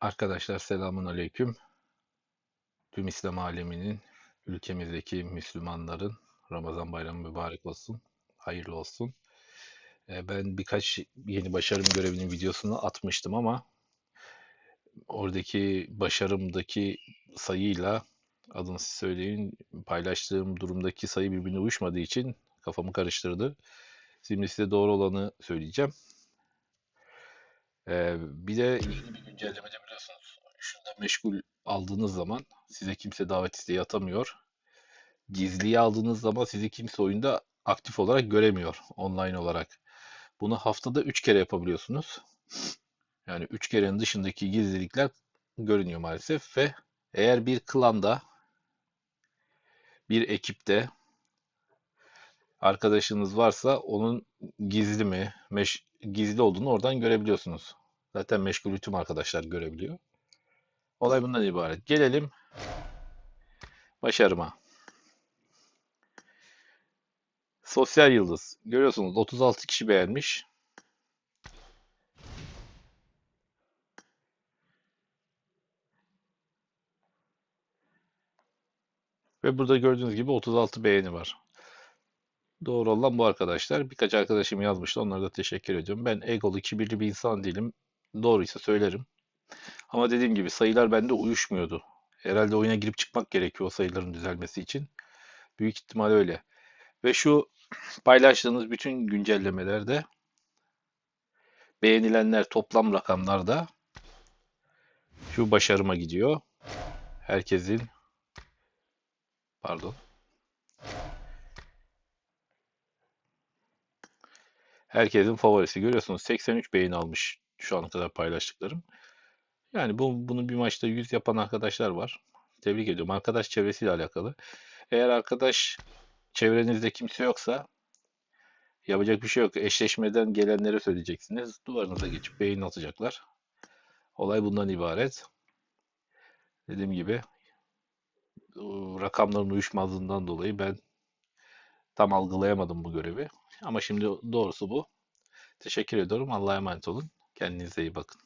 Arkadaşlar selamun aleyküm. Tüm İslam aleminin, ülkemizdeki Müslümanların Ramazan bayramı mübarek olsun. Hayırlı olsun. Ee, Ben birkaç yeni başarım görevinin videosunu atmıştım ama oradaki başarımdaki sayıyla adını siz söyleyin paylaştığım durumdaki sayı birbirine uyuşmadığı için kafamı karıştırdı. Şimdi size doğru olanı söyleyeceğim. Ee, bir de yeni bir güncellemede biliyorsunuz şundan meşgul aldığınız zaman size kimse davet isteği atamıyor. Gizliye aldığınız zaman sizi kimse oyunda aktif olarak göremiyor online olarak. Bunu haftada 3 kere yapabiliyorsunuz. Yani 3 kerenin dışındaki gizlilikler görünüyor maalesef ve eğer bir klanda, bir ekipte arkadaşınız varsa onun gizli mi, meş- gizli olduğunu oradan görebiliyorsunuz. Zaten meşgulü tüm arkadaşlar görebiliyor. Olay bundan ibaret. Gelelim başarıma. Sosyal Yıldız. Görüyorsunuz 36 kişi beğenmiş. Ve burada gördüğünüz gibi 36 beğeni var. Doğru olan bu arkadaşlar. Birkaç arkadaşım yazmıştı. Onlara da teşekkür ediyorum. Ben egolu, kibirli bir insan değilim. Doğruysa söylerim. Ama dediğim gibi sayılar bende uyuşmuyordu. Herhalde oyuna girip çıkmak gerekiyor o sayıların düzelmesi için. Büyük ihtimal öyle. Ve şu paylaştığınız bütün güncellemelerde beğenilenler toplam rakamlarda şu başarıma gidiyor. Herkesin pardon. Herkesin favorisi. Görüyorsunuz 83 beğeni almış şu ana kadar paylaştıklarım. Yani bu, bunu bir maçta 100 yapan arkadaşlar var. Tebrik ediyorum. Arkadaş çevresiyle alakalı. Eğer arkadaş çevrenizde kimse yoksa yapacak bir şey yok. Eşleşmeden gelenlere söyleyeceksiniz. Duvarınıza geçip beğeni atacaklar. Olay bundan ibaret. Dediğim gibi rakamların uyuşmazlığından dolayı ben tam algılayamadım bu görevi. Ama şimdi doğrusu bu. Teşekkür ediyorum. Allah'a emanet olun. Kendinize iyi bakın.